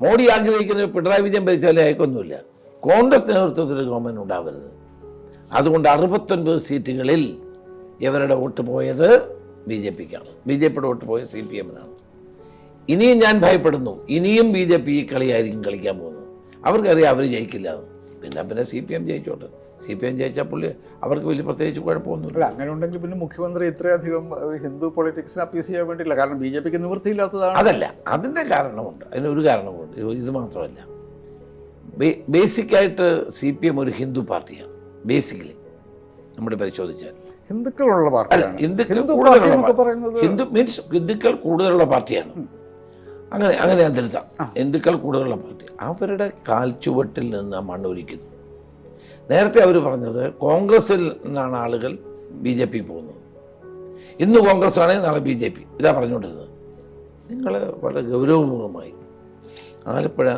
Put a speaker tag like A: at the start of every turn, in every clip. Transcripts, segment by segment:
A: മോഡി ആഗ്രഹിക്കുന്നത് പിണറായി വിജയൻ ഭരിച്ചാലേ അയക്കൊന്നുമില്ല. കോൺഗ്രസ് നേതൃത്വത്തിൽ ഗവൺമെന്റ് ഉണ്ടാവരുത്. അതുകൊണ്ട് അറുപത്തൊൻപത് സീറ്റുകളിൽ ഇവരുടെ വോട്ട് പോയത് ബി ജെ പിക്കാണ്. ബി ജെ പിയുടെ വോട്ട് പോയത് സി പി എമ്മിനാണ്. ഇനിയും ഞാൻ ഭയപ്പെടുന്നു. ഇനിയും ബി ജെ പി ഈ കളിയായിരിക്കും കളിക്കാൻ പോകുന്നത്. അവർക്കറിയാം അവർ ജയിക്കില്ല. പിന്നെ പിന്നെ സി പി എം ജയിച്ചോട്ടെ. സി പി എം ജയിച്ചാൽ പുള്ളി അവർക്ക് വലിയ പ്രത്യേകിച്ച് കുഴപ്പമൊന്നുമില്ല.
B: അങ്ങനെ ഉണ്ടെങ്കിൽ പിന്നെ മുഖ്യമന്ത്രി ഇത്രയധികം ഹിന്ദു പൊളിറ്റിക്സിന് അപ്പീസ് ചെയ്യാൻ വേണ്ടിയില്ല. കാരണം ബി ജെ പിക്ക് നിവൃത്തിയില്ലാത്തതാണ്.
A: അതല്ല അതിന്റെ കാരണമുണ്ട്. അതിനൊരു കാരണമുണ്ട്. ഇത് മാത്രമല്ല. ബേസിക്കായിട്ട് സി പി എം ഒരു ഹിന്ദു പാർട്ടിയാണ്. ബേസിക്കലി. നമ്മൾ പരിശോധിച്ചാൽ.
B: ഹിന്ദുക്കളുള്ള പാർട്ടി
A: ഹിന്ദുക്കൾ കൂടുതലുള്ള ഹിന്ദു മീൻസ് ഹിന്ദുക്കൾ കൂടുതലുള്ള പാർട്ടിയാണ്. അങ്ങനെ അങ്ങനെ ഞാൻ തിരുത്താം. ഹിന്ദുക്കൾ കൂടുതലുള്ള പാർട്ടി. അവരുടെ കാൽച്ചുവട്ടിൽ നിന്ന് മണ്ണ് ഒലിക്കുന്നു നേരത്തെ അവർ പറഞ്ഞത് കോൺഗ്രസിൽ നിന്നാണ് ആളുകൾ ബി ജെ പി പോകുന്നത്. ഇന്ന് കോൺഗ്രസ് ആണെങ്കിൽ നാളെ ബി ജെ പി. ഇതാ പറഞ്ഞുകൊണ്ടിരുന്നത്. നിങ്ങൾ വളരെ ഗൗരവപൂർവമായി ആലപ്പുഴ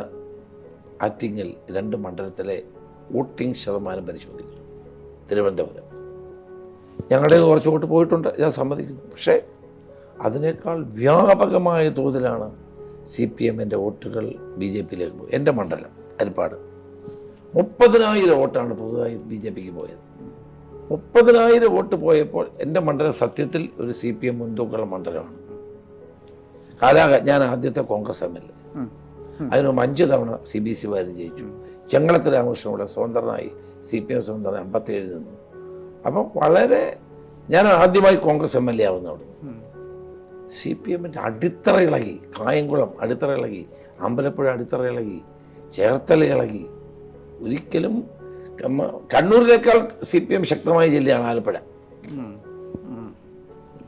A: ആറ്റിങ്ങൽ രണ്ട് മണ്ഡലത്തിലെ വോട്ടിംഗ് ശതമാനം പരിശോധിക്കുന്നു. തിരുവനന്തപുരം. ഞങ്ങളുടേത് കുറച്ച് വോട്ട് പോയിട്ടുണ്ട്. ഞാൻ സമ്മതിക്കുന്നു. പക്ഷേ അതിനേക്കാൾ വ്യാപകമായ തോതിലാണ് സി പി എമ്മിന്റെ വോട്ടുകൾ ബി ജെ പിയിലേക്ക് പോയി. എന്റെ മണ്ഡലം അരിപ്പാട്. മുപ്പതിനായിരം വോട്ടാണ് പുതുതായി ബി ജെ പിക്ക് പോയത്. മുപ്പതിനായിരം വോട്ട് പോയപ്പോൾ എന്റെ മണ്ഡലം സത്യത്തിൽ ഒരു സി പി എം മുൻതൂക്കമുള്ള മണ്ഡലമാണ്. കാലാക ഞാൻ ആദ്യത്തെ കോൺഗ്രസ് എം എൽ എ.
B: ഉം.
A: അതിന് മുമ്പ് അഞ്ച് തവണ സി ബി സി വാരി ജയിച്ചു. ചെങ്ങളത്ത് രാമകൃഷ്ണൻ ഇവിടെ സ്വതന്ത്രനായി സി പി എം സ്വതന്ത്രനായി അമ്പത്തേഴ് നിന്നു. അപ്പം വളരെ ഞാൻ ആദ്യമായി കോൺഗ്രസ് എം എൽ എ ആവുന്നവിടെ
B: ഉം.
A: സി പി എമ്മിന്റെ അടിത്തറ ഇളകി കായംകുളം അടിത്തറ ഇളകി അമ്പലപ്പുഴ അടിത്തറ ഇളകി ചേർത്തല ഇളകി. ഒരിക്കലും കണ്ണൂരിനേക്കാൾ സി പി എം ശക്തമായ ജില്ലയാണ് ആലപ്പുഴ.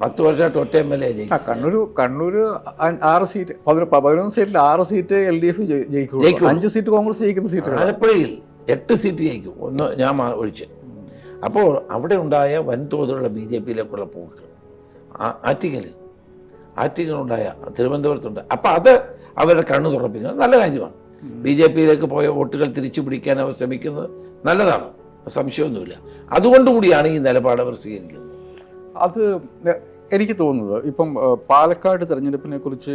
A: പത്ത് വർഷമായിട്ട് ഒറ്റ എം എൽ എ ജയിക്കും
B: കണ്ണൂർ കണ്ണൂർ ആറ് സീറ്റ് പതിനൊ- പതിനൊന്ന് സീറ്റിൽ ആറ് സീറ്റ് എൽ ഡി എഫ് ജയിക്കും. അഞ്ച് സീറ്റ് കോൺഗ്രസ് ജയിക്കുന്ന സീറ്റ്
A: ആലപ്പുഴയിൽ എട്ട് സീറ്റ് ജയിക്കും. ഒന്ന് ഞാൻ ഒഴിച്ച്. അപ്പോൾ അവിടെ ഉണ്ടായ വൻതോതിലുള്ള ബി ജെ പിയിലേക്കുള്ള പോക്ക്. ആ- ആറ്റിങ്ങൽ ആറ്റിങ്ങലുണ്ടായ തിരുവനന്തപുരത്തുണ്ട്. അപ്പോൾ അത് അവരുടെ കണ്ണു തുറപ്പിക്കുന്നത് നല്ല കാര്യമാണ്. ബി ജെ പിയിലേക്ക് പോയ വോട്ടുകൾ തിരിച്ചു പിടിക്കാൻ അവർ ശ്രമിക്കുന്നത് നല്ലതാണ്. സംശയമൊന്നുമില്ല. അതുകൊണ്ടുകൂടിയാണ് ഈ നിലപാട് അവർ സ്വീകരിക്കുന്നത്.
B: അത് എനിക്ക് തോന്നുന്നത് ഇപ്പം പാലക്കാട് തെരഞ്ഞെടുപ്പിനെ കുറിച്ച്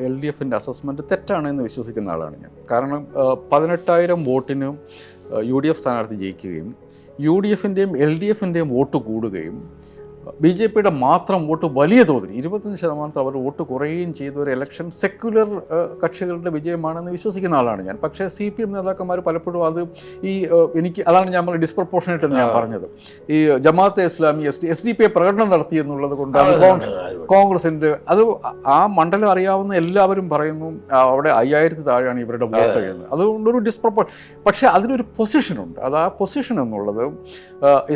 B: എൽ ഡി എഫിന്റെ അസസ്മെന്റ് തെറ്റാണെന്ന് വിശ്വസിക്കുന്ന ആളാണ് ഞാൻ. കാരണം പതിനെട്ടായിരം വോട്ടിന് യു ഡി എഫ് സ്ഥാനാർത്ഥി ജയിക്കുകയും യു ഡി എഫിന്റെയും എൽ ഡി എഫിന്റെയും വോട്ട് കൂടുകയും ബി ജെ പിയുടെ മാത്രം വോട്ട് വലിയ തോതിൽ ഇരുപത്തഞ്ച് ശതമാനത്തിൽ അവർ വോട്ട് കുറയുകയും ചെയ്ത. ഒരു ഇലക്ഷൻ സെക്യുലർ കക്ഷികളുടെ വിജയമാണെന്ന് വിശ്വസിക്കുന്ന ആളാണ് ഞാൻ. പക്ഷേ സി പി എം നേതാക്കന്മാർ പലപ്പോഴും അത് ഈ എനിക്ക് അതാണ് ഞാൻ പറഞ്ഞത് ഡിസ്പ്രപ്പോർഷനേറ്റ് എന്ന് ഞാൻ പറഞ്ഞത്. ഈ Jamaate Islami S D S D P പ്രകടനം നടത്തി എന്നുള്ളത് കൊണ്ട് കോൺഗ്രസിന്റെ അത് ആ മണ്ഡലം അറിയാവുന്ന എല്ലാവരും പറയുന്നു അവിടെ അയ്യായിരത്തി താഴെയാണ് ഇവരുടെ വോട്ട് എന്ന്. അതുകൊണ്ടൊരു ഡിസ്പ്രപ്പോ പക്ഷെ അതിനൊരു പൊസിഷനുണ്ട് അത് ആ പൊസിഷൻ എന്നുള്ളത്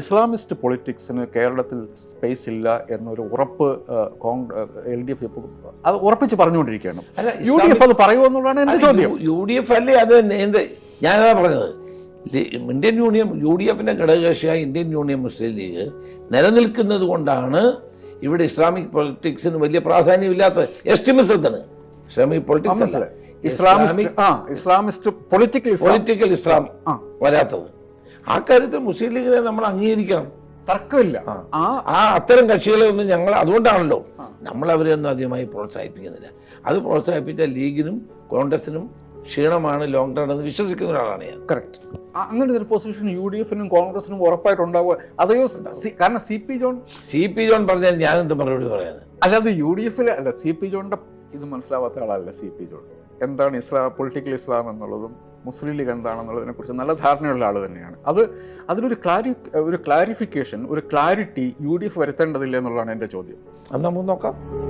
B: ഇസ്ലാമിസ്റ്റ് പൊളിറ്റിക്സിന് കേരളത്തിൽ സ്പേസ് ഇല്ല എന്നൊരു ഉറപ്പ് എൽ ഡി എഫ് അത് ഉറപ്പിച്ച് പറഞ്ഞുകൊണ്ടിരിക്കുകയാണ്. യു ഡി എഫ് അത് പറയുമോ എന്നുള്ളതാണ് എന്റെ ചോദ്യം.
A: യു ഡി എഫ് അല്ലേ അത് എന്ത്? ഞാനതാ പറഞ്ഞത്. ഇന്ത്യൻ യൂണിയൻ യു ഡി എഫിന്റെ ഘടകകക്ഷിയായ ഇന്ത്യൻ യൂണിയൻ മുസ്ലിം ലീഗ് നിലനിൽക്കുന്നത് കൊണ്ടാണ് ഇവിടെ ഇസ്ലാമിക് പൊളിറ്റിക്സിന് വലിയ പ്രാധാന്യമില്ലാത്ത എസ്റ്റിമിസത്തിന്. ഇസ്ലാമിക് പൊളിറ്റിക്സ് അല്ല.
B: Islamic Islamist Islamist political
A: political Islam വരാത്തത്. ആ കാര്യത്തിൽ മുസ്ലിം ലീഗിനെ നമ്മൾ അംഗീകരിക്കണം.
B: തർക്കമില്ല.
A: ആ.
B: ആ.
A: അത്തരം കക്ഷികളെ ഒന്നും ഞങ്ങൾ അതുകൊണ്ടാണല്ലോ നമ്മൾ അവരെ ഒന്നും അധികമായി പ്രോത്സാഹിപ്പിക്കുന്നില്ല അത് പ്രോത്സാഹിപ്പിച്ച ലീഗിനും കോൺഗ്രസിനും ക്ഷീണമാണ് ലോങ് ടേൺ എന്ന് വിശ്വസിക്കുന്ന ഒരാളാണ് ഞാൻ.
B: കറക്റ്റ് അങ്ങനെ ഒരു പൊസിഷൻ യു ഡി എഫിനും കോൺഗ്രസിനും ഉറപ്പായിട്ടുണ്ടാവുക. അതെയോ കാരണം C P John
A: C P John പറഞ്ഞാൽ ഞാൻ എന്ത് മറുപടി പറയാൻ
B: അല്ലാതെ യു ഡി എഫിൽ അല്ല സി പി ജോണിന്റെ ഇത് മനസ്സിലാവാത്ത ആളല്ല സി പി ജോൺ. എന്താണ് ഇസ്ലാം പൊളിറ്റിക്കൽ ഇസ്ലാം എന്നുള്ളതും മുസ്ലിം ലീഗ് എന്താണെന്നുള്ളതിനെക്കുറിച്ച് നല്ല ധാരണയുള്ള ആൾ തന്നെയാണ്. അത് അതിലൊരു ക്ലാരി ഒരു ക്ലാരിഫിക്കേഷൻ ഒരു ക്ലാരിറ്റി യു ഡി എഫ് വരുത്തേണ്ടതില്ല എന്നുള്ളതാണ് എന്റെ ചോദ്യം.
A: അത് നമുക്ക് നോക്കാം.